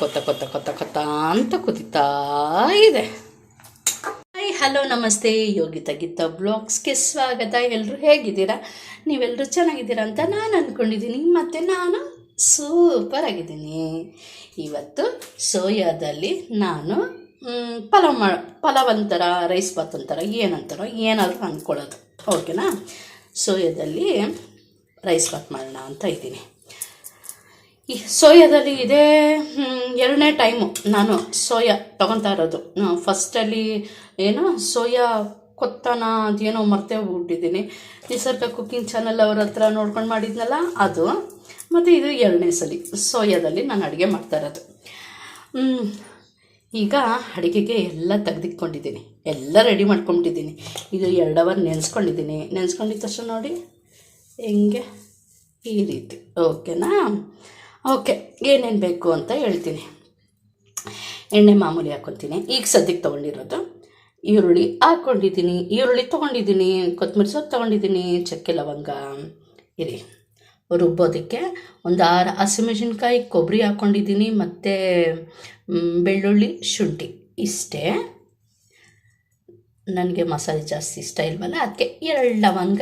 ಕೊತ್ತ ಕೊತ್ತ ಕೊತ್ತ ಕೊತ್ತ ಅಂತ ಕುದಿತಾ ಇದೆ. ಹಾಯ್ ಹಲೋ ನಮಸ್ತೆ. ಯೋಗಿತಾ ಗೀತಾ ಬ್ಲಾಗ್ಸ್ಗೆ ಸ್ವಾಗತ. ಎಲ್ಲರೂ ಹೇಗಿದ್ದೀರಾ? ನೀವೆಲ್ಲರೂ ಚೆನ್ನಾಗಿದ್ದೀರಾ ಅಂತ ನಾನು ಅಂದ್ಕೊಂಡಿದ್ದೀನಿ ಮತ್ತು ನಾನು ಸೂಪರ್ ಆಗಿದ್ದೀನಿ. ಇವತ್ತು ಸೋಯಾದಲ್ಲಿ ನಾನು ಪಲಾವ್ ಮಾ, ಪಲಾವ್ ಅಂತಾರ ರೈಸ್ ಬಾತ್ ಅಂತಾರ ಏನಂತಾರೋ ಏನಾದರೂ ಅಂದ್ಕೊಳ್ಳೋದು. ಓಕೆನಾ ಸೋಯಾದಲ್ಲಿ ರೈಸ್ ಬಾತ್ ಮಾಡೋಣ ಅಂತ ಇದ್ದೀನಿ. ಈ ಸೋಯಾದಲ್ಲಿ ಇದೇ ಎರಡನೇ ಟೈಮು ನಾನು ಸೋಯಾ ತಗೊತಾ ಇರೋದು. ಫಸ್ಟಲ್ಲಿ ಏನೋ, ಸೋಯಾ ಕೊತ್ತನ ಅದೇನೋ ಮರ್ತೇ ಹೋಗ್ಬಿಟ್ಟಿದ್ದೀನಿ ನಿಸರ್ಗ ಕುಕ್ಕಿಂಗ್ ಚಾನಲ್ ಅವ್ರ ಹತ್ರ ನೋಡ್ಕೊಂಡು ಮಾಡಿದ್ನಲ್ಲ, ಅದು. ಮತ್ತು ಇದು ಎರಡನೇ ಸಲ ಸೋಯಾದಲ್ಲಿ ನಾನು ಅಡುಗೆ ಮಾಡ್ತಾ ಇರೋದು. ಈಗ ಅಡುಗೆಗೆ ಎಲ್ಲ ತೆಗೆದಿಟ್ಕೊಂಡಿದ್ದೀನಿ. ಎಲ್ಲ ರೆಡಿ ಮಾಡ್ಕೊಂಡಿದ್ದೀನಿ ಇದು ಎರಡು ಅವರ್ ನೆನೆಸ್ಕೊಂಡಿದ್ದೀನಿ. ನೆನೆಸ್ಕೊಂಡಿದ್ದ ತಕ್ಷಣ ನೋಡಿ, ಹೆಂಗೆ ಈ ರೀತಿ. ಓಕೆನಾ ಓಕೆ, ಏನೇನು ಬೇಕು ಅಂತ ಹೇಳ್ತೀನಿ. ಎಣ್ಣೆ ಮಾಮೂಲಿ ಹಾಕ್ಕೊತೀನಿ ಈಗ ಸದ್ಯಕ್ಕೆ ತೊಗೊಂಡಿರೋದು ಈರುಳ್ಳಿ ಹಾಕ್ಕೊಂಡಿದ್ದೀನಿ ಈರುಳ್ಳಿ ತೊಗೊಂಡಿದ್ದೀನಿ, ಕೊತ್ತಂಬರಿ ಸೊಪ್ಪು ತೊಗೊಂಡಿದ್ದೀನಿ, ಚಕ್ಕೆ ಲವಂಗ, ಇರಿ. ರುಬ್ಬೋದಕ್ಕೆ ಒಂದು ಆರು ಹಸಿಮೆಣಸಿನ್ಕಾಯಿ, ಕೊಬ್ಬರಿ ಹಾಕ್ಕೊಂಡಿದ್ದೀನಿ ಮತ್ತು ಬೆಳ್ಳುಳ್ಳಿ, ಶುಂಠಿ. ಇಷ್ಟೇ. ನನಗೆ ಮಸಾಲೆ ಜಾಸ್ತಿ ಇಷ್ಟ ಇಲ್ವಲ್ಲ ಅದಕ್ಕೆ ಎರಡು ಲವಂಗ,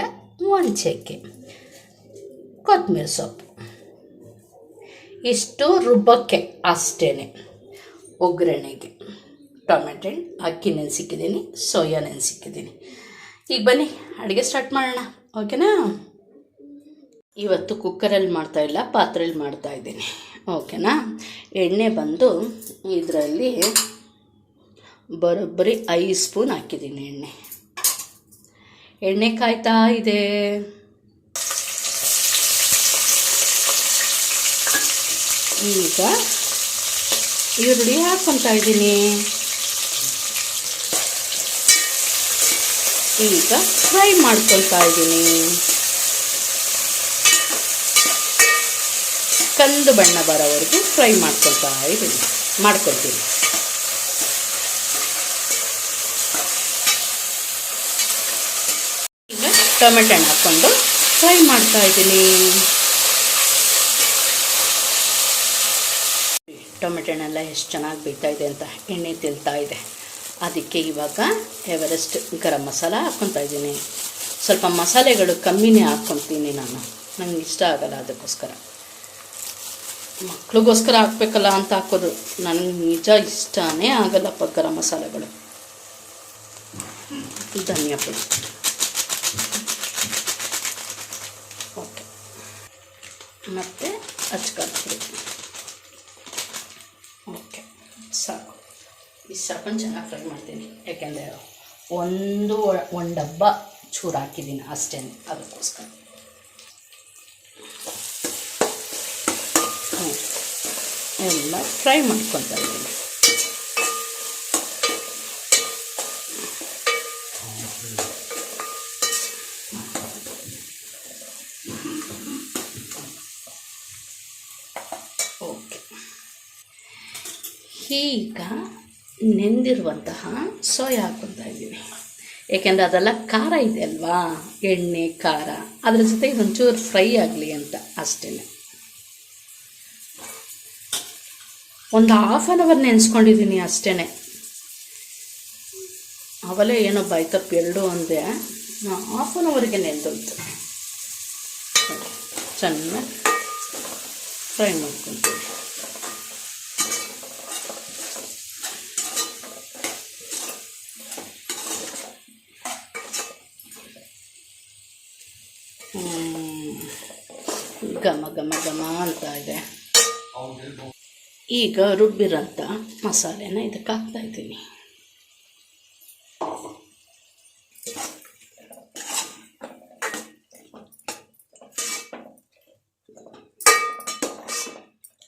ಒಂದು ಚಕ್ಕೆ. ಕೊತ್ತಂಬರಿ ಸೊಪ್ಪು. ಇಷ್ಟು ರುಬ್ಬಕ್ಕೆ ಅಷ್ಟೇ ಒಗ್ಗರಣೆಗೆ ಟೊಮೆಟೊ ಅಕ್ಕಿ ನೆನೆಸಿಕ್ಕಿದ್ದೀನಿ, ಸೋಯಾ ನೆನೆಸಿಕ್ಕಿದ್ದೀನಿ. ಈಗ ಬನ್ನಿ, ಅಡುಗೆ ಸ್ಟಾರ್ಟ್ ಮಾಡೋಣ. ಓಕೆನಾ ಇವತ್ತು ಕುಕ್ಕರಲ್ಲಿ ಮಾಡ್ತಾ ಇಲ್ಲ ಪಾತ್ರೆಯಲ್ಲಿ ಮಾಡ್ತಾ ಇದ್ದೀನಿ. ಓಕೆನಾ ಎಣ್ಣೆ ಬಂದು ಇದರಲ್ಲಿ ಬರೋಬ್ಬರಿ ಐದು ಸ್ಪೂನ್ ಹಾಕಿದ್ದೀನಿ ಎಣ್ಣೆ. ಎಣ್ಣೆ ಕಾಯ್ತಾ ಇದೆ. ಈಗ ಈರುಳ್ಳಿ ಹಾಕ್ಕೊತಾ ಇದ್ದೀನಿ. ಈಗ ಫ್ರೈ ಮಾಡ್ಕೊಳ್ತಾ ಇದ್ದೀನಿ. ಕಂದು ಬಣ್ಣ ಬರೋವರೆಗೂ ಫ್ರೈ ಮಾಡ್ಕೊಳ್ತಾ ಇದ್ದೀನಿ. ಮಾಡ್ಕೊಳ್ತೀನಿ. ಈಗ ಟೊಮೆಟೊ ಹಣ್ಣು ಹಾಕ್ಕೊಂಡು ಫ್ರೈ ಮಾಡ್ತಾ ಇದ್ದೀನಿ. ಟೊಮೆಟೊ ಹಣ್ಣೆಲ್ಲ ಎಷ್ಟು ಚೆನ್ನಾಗಿ ಬೀಳ್ತಾ ಇದೆ ಅಂತ ಎಣ್ಣೆ ತಿಳ್ತಾ ಇದೆ. ಅದಕ್ಕೆ ಇವಾಗ ಎವರೆಸ್ಟ್ ಗರಂ ಮಸಾಲ ಹಾಕ್ಕೊತಾ ಇದ್ದೀನಿ. ಸ್ವಲ್ಪ ಮಸಾಲೆಗಳು ಕಮ್ಮಿನೇ ಹಾಕ್ಕೊತೀನಿ ನಾನು. ನನಗೆ ಇಷ್ಟ ಆಗಲ್ಲ ಅದಕ್ಕೋಸ್ಕರ. ಮಕ್ಳಿಗೋಸ್ಕರ ಹಾಕ್ಬೇಕಲ್ಲ ಅಂತ ಹಾಕೋದು ನನಗೆ ನಿಜ ಇಷ್ಟನೇ ಆಗಲ್ಲಪ್ಪ ಗರಂ ಮಸಾಲೆಗಳು. ಧನಿಯಾ ಪುಡಿ. ಓಕೆ ಮತ್ತು ಅಚ್ಕಾರದ ಸಾಕು ಈ ಸಾಕೊಂಡು ಚೆನ್ನಾಗಿ ಫ್ರೈ ಮಾಡ್ತೀನಿ. ಯಾಕೆಂದರೆ ಒಂದು ಒಂದು ಡಬ್ಬ ಚೂರು ಹಾಕಿದ್ದೀನಿ ಅಷ್ಟೇ ಅದಕ್ಕೋಸ್ಕರ. ಎಲ್ಲ ಫ್ರೈ ಮಾಡ್ಕೊತಾ ಇದ್ದೀನಿ ಈಗ ನೆಂದಿರುವಂತಹ ಸೋಯಾ ಹಾಕ್ಕೊಳ್ತಾ ಇದ್ದೀನಿ ಏಕೆಂದರೆ ಅದೆಲ್ಲ ಖಾರ ಇದೆ ಅಲ್ವಾ? ಎಣ್ಣೆ, ಖಾರ. ಅದ್ರ ಜೊತೆ ಒಂಚೂರು ಫ್ರೈ ಆಗಲಿ ಅಂತ ಅಷ್ಟೇ ಒಂದು ಹಾಫ್ ಆನ್ ಅವರ್ ನೆನೆಸ್ಕೊಂಡಿದ್ದೀನಿ ಅಷ್ಟೇ ಅವಲೇ ಏನೋ ಬೈತಪ್ಪ ಎರಡು ಅಂದೆ. ಹಾಫ್ ಆನ್ ಅವರ್ಗೆ ನೆಂದೋಯ್ತು ಚೆನ್ನಾಗಿ ಫ್ರೈ ಮಾಡ್ಕೊತೀವಿ. ಘಮ ಘಮ ಘಮ ಅಂತ ಇದೆ. ಈಗ ರುಬ್ಬಿರೋಂಥ ಮಸಾಲೆನ ಇದಕ್ಕೆ ಹಾಕ್ತಾ ಇದ್ದೀನಿ.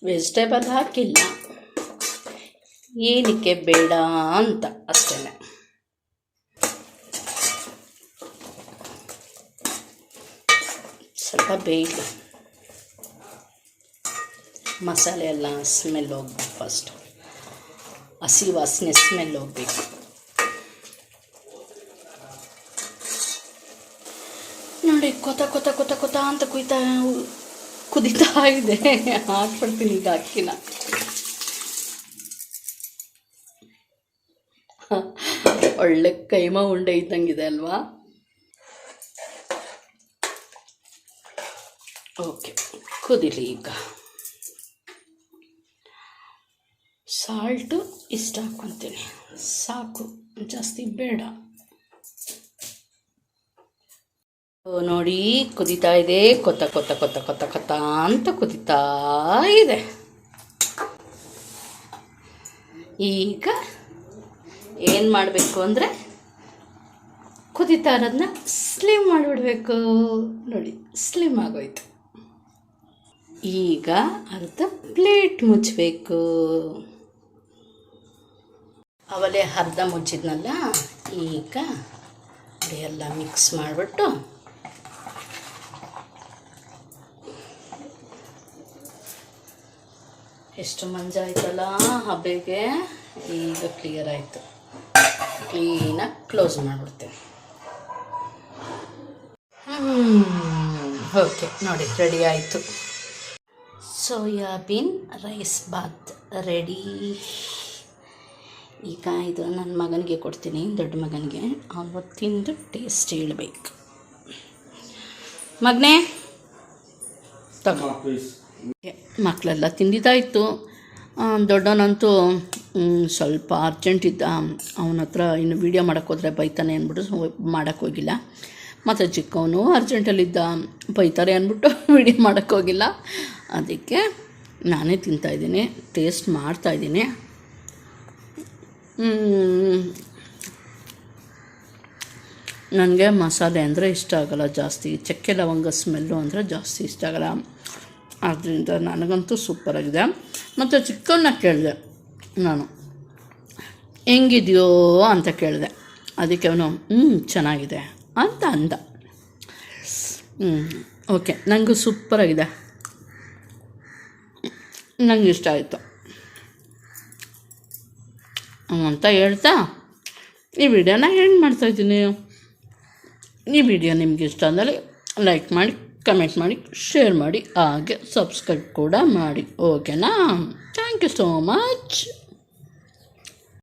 ವೆಜಿಟೇಬಲ್ ಹಾಕಿಲ್ಲ. ಏನಕ್ಕೆ ಬೇಡ ಅಂತ ಅಷ್ಟೇ ಸ್ವಲ್ಪ ಬೇಯಲಿ ಮಸಾಲೆ ಎಲ್ಲ ಸ್ಮೆಲ್ ಹೋಗ್ಬೇಕು ಫಸ್ಟು ಹಸಿ ವಾಸನೆ ಸ್ಮೆಲ್ ಹೋಗ್ಬೇಕು. ನೋಡಿ, ಕೊತ ಕೊತ ಕೊತ ಕೊತ ಅಂತ ಕುಯ್ತಾ ಕುದೀತಾ ಇದೆ. ಹಾಕ್ಬಿಡ್ತೀನಿ ಈಗ ಅಕ್ಕಿನ. ಒಳ್ಳೆ ಕೈಮ ಉಂಡೆ ಇದ್ದಂಗಿದೆ ಅಲ್ವಾ? ಓಕೆ ಕುದಿಲಿ ಈಗ. ಸಾಲ್ಟು ಇಷ್ಟ ಹಾಕ್ಕೊತೀನಿ ಸಾಕು, ಜಾಸ್ತಿ ಬೇಡ. ನೋಡಿ, ಕುದೀತಾ ಇದೆ. ಕೊತ್ತ ಕೊತ್ತ ಕೊತ್ತ ಕೊತ್ತ ಕೊತ್ತ ಅಂತ ಕುದೀತಾ ಇದೆ. ಈಗ ಏನು ಮಾಡಬೇಕು ಅಂದರೆ ಕುದೀತಾ ಇರೋದನ್ನ ಸ್ಲಿಮ್ ಮಾಡಿಬಿಡ್ಬೇಕು. ನೋಡಿ ಸ್ಲಿಮ್ ಆಗೋಯ್ತು. ಈಗ ಅರ್ಧ ಪ್ಲೇಟ್ ಮುಚ್ಚಬೇಕು ಅವಲೇ ಅರ್ಧ ಮುಚ್ಚಿದ್ನಲ್ಲ, ಈಗ ಎಲ್ಲ ಮಿಕ್ಸ್ ಮಾಡಿಬಿಟ್ಟು ಎಷ್ಟು ಮಂಜ ಆಯ್ತಲ್ಲ ಹಬ್ಬೆಗೆ? ಈಗ ಕ್ಲಿಯರ್ ಆಯಿತು. ಕ್ಲೀನಾಗಿ ಕ್ಲೋಸ್ ಮಾಡಿಬಿಡ್ತೇನೆ. ಓಕೆ ನೋಡಿ ರೆಡಿ ಆಯಿತು. ಸೋಯಾಬೀನ್ ರೈಸ್ ಬಾತ್ ರೆಡಿ ಈಗ ಇದು ನನ್ನ ಮಗನಿಗೆ ಕೊಡ್ತೀನಿ ದೊಡ್ಡ ಮಗನಿಗೆ. ಅವನು ತಿಂದು ಟೇಸ್ಟ್ ಹೇಳ್ಬೇಕು. ಮಗನೇ ತಗೋ. ಮಕ್ಕಳೆಲ್ಲ ತಿಂದಿದ್ದಾಯಿತು. ದೊಡ್ಡವನಂತೂ ಸ್ವಲ್ಪ ಅರ್ಜೆಂಟ್ ಇದ್ದ. ಅವನ ಹತ್ರ ಇನ್ನು ವೀಡಿಯೋ ಮಾಡೋಕ್ಕೆ ಹೋದರೆ ಬೈತಾನೆ ಅಂದ್ಬಿಟ್ಟು ಮಾಡೋಕ್ಕೆ ಹೋಗಿಲ್ಲ. ಮತ್ತು ಚಿಕ್ಕವನು ಅರ್ಜೆಂಟಲ್ಲಿದ್ದ ಬೈತಾರೆ ಅಂದ್ಬಿಟ್ಟು ವೀಡಿಯೋ ಮಾಡೋಕ್ಕೋಗಿಲ್ಲ ಅದಕ್ಕೆ ನಾನೇ ತಿಂತಾಯಿದ್ದೀನಿ ಟೇಸ್ಟ್ ಮಾಡ್ತಾಯಿದ್ದೀನಿ ನನಗೆ ಮಸಾಲೆ ಅಂದರೆ ಇಷ್ಟ ಆಗಲ್ಲ ಜಾಸ್ತಿ. ಚಕ್ಕೆ ಲವಂಗ ಸ್ಮೆಲ್ಲು ಅಂದರೆ ಜಾಸ್ತಿ ಇಷ್ಟ ಆಗಲ್ಲ. ಆದ್ದರಿಂದ ನನಗಂತೂ ಸೂಪರಾಗಿದೆ ಮತ್ತು ಚಿಕ್ಕವನ್ನ ಕೇಳಿದೆ ನಾನು. ಹೆಂಗಿದೆಯೋ ಅಂತ ಕೇಳಿದೆ. ಅದಕ್ಕೆ ಅವನು ಹ್ಞೂ ಚೆನ್ನಾಗಿದೆ ಅಂತ ಅಂದ. ಹ್ಞೂ ಓಕೆ ನನಗೂ ಸೂಪರಾಗಿದೆ ನಂಗೆ ಇಷ್ಟ ಆಯಿತು. ಅಂತ ಹೇಳ್ತಾ ಈ ವಿಡಿಯೋನ ಎಂಡ್ ಮಾಡ್ತಾಯಿದ್ದೀನಿ ಈ ವಿಡಿಯೋ ನಿಮ್ಗೆ ಇಷ್ಟ ಅಂದರೆ ಲೈಕ್ ಮಾಡಿ ಕಮೆಂಟ್ ಮಾಡಿ ಶೇರ್ ಮಾಡಿ, ಹಾಗೆ ಸಬ್ಸ್ಕ್ರೈಬ್ ಕೂಡ ಮಾಡಿ. ಓಕೆನಾ ಥ್ಯಾಂಕ್ ಯು ಸೋ ಮಚ್